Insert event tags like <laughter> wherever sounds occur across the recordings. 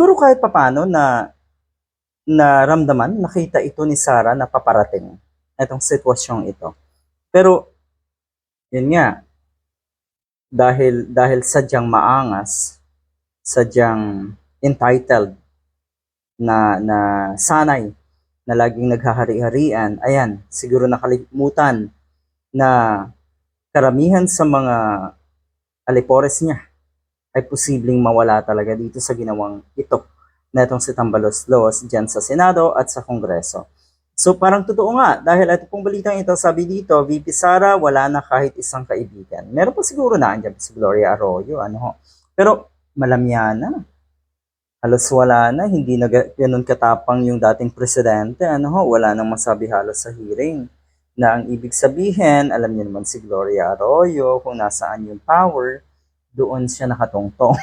siguro kahit papano na naramdaman, nakita ito ni Sarah na paparating itong sitwasyong ito. Pero, yun nga, dahil, dahil sadyang maangas, sadyang entitled na, na sanay na laging naghahari-harian, ayan, siguro nakalimutan na karamihan sa mga alipores niya ay posibleng mawala talaga dito sa ginawang ito na itong si Tambalos Laws dyan sa Senado at sa Kongreso. So parang totoo nga, dahil ito pong balitang ito, sabi dito, VP Sara, wala na kahit isang kaibigan. Meron pa siguro na, andyan si Gloria Arroyo, ano. Pero malamya na. Halos wala na, hindi na ga- ganun katapang yung dating presidente, ano ho, wala nang masabi halos sa hearing. Na ang ibig sabihin, alam niyo naman si Gloria Arroyo, kung nasaan yung power, doon siya nakatungtong.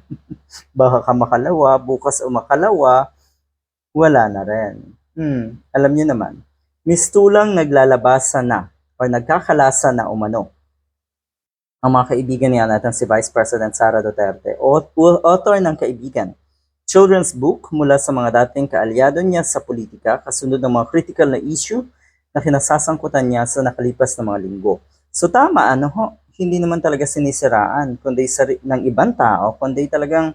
<laughs> Baka ka makalawa, bukas o makalawa, wala na rin. Hmm, alam niyo naman, mistulang naglalabasa na o nagkakalasa na umano ang mga kaibigan niya natin si Vice President Sara Duterte, author ng Kaibigan, children's book mula sa mga dating kaalyado niya sa politika kasunod ng mga critical na issue na kinasasangkutan niya sa nakalipas na mga linggo. So tama, ano ho, hindi naman talaga sinisiraan, kundi sa ng ibang tao, kundi talagang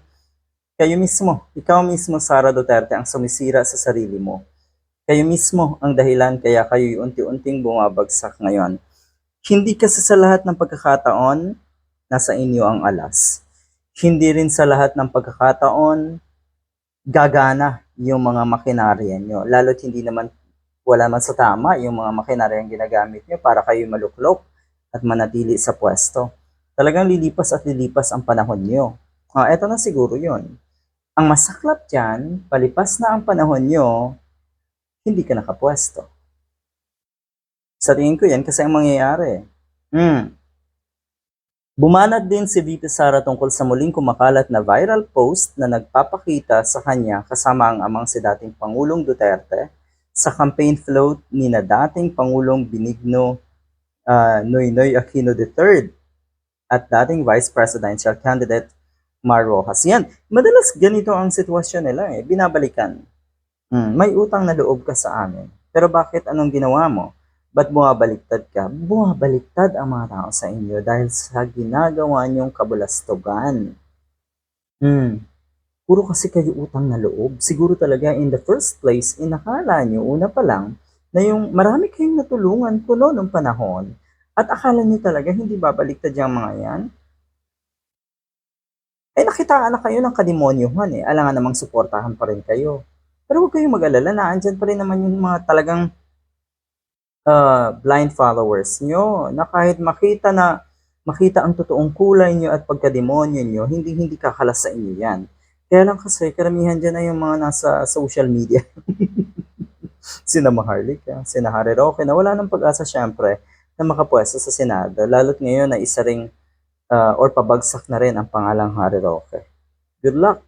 kayo mismo, ikaw mismo Sara Duterte ang sumisira sa sarili mo. Kayo mismo ang dahilan kaya kayo unti-unting bumabagsak ngayon. Hindi kasi sa lahat ng pagkakataon, nasa inyo ang alas. Hindi rin sa lahat ng pagkakataon, gagana yung mga makinarya nyo. Lalo't hindi naman, wala man sa tama yung mga makinarya ang ginagamit nyo para kayo maluklok at manatili sa pwesto. Talagang lilipas at lilipas ang panahon nyo. Ah, eto na siguro yun. Ang masaklap dyan, palipas na ang panahon nyo, hindi ka nakapwesto. Sa tingin ko yan kasi ang mangyayari. Hmm. Bumanat din si VP Sara tungkol sa muling kumakalat na viral post na nagpapakita sa kanya kasama ang amang si dating Pangulong Duterte sa campaign float ni na dating Pangulong Benigno uh, Noynoy Aquino III at dating Vice Presidential Candidate Mar Rojas. Yan, madalas ganito ang sitwasyon nila eh, binabalikan. Hmm, may utang na loob ka sa amin. Pero bakit anong ginawa mo? Ba't bumabaliktad ka? Bumabaliktad ang mga tao sa inyo dahil sa ginagawa niyong kabulastugan. Hmm. Puro kasi kayo utang na loob. Siguro talaga in the first place, inakala niyo una pa lang na yung marami kayong natulungan kuno nung panahon at akala niyo talaga hindi babaliktad yung mga yan. Eh nakitaan na kayo ng kademonyuhan eh. Alangan namang suportahan pa rin kayo. Pero huwag kayong mag-alala na andyan pa rin naman yung mga talagang uh, blind followers nyo na kahit makita na makita ang totoong kulay nyo at pagkademonyo nyo, hindi hindi kakalas sa inyo yan. Kaya lang kasi karamihan dyan ay yung mga nasa social media. <laughs> sina Maharlika, sina Harry Roque, na wala ng pag-asa syempre na makapwesto sa Senado. Lalo't ngayon na isa ring uh, or pabagsak na rin ang pangalang Harry Roque. Good luck!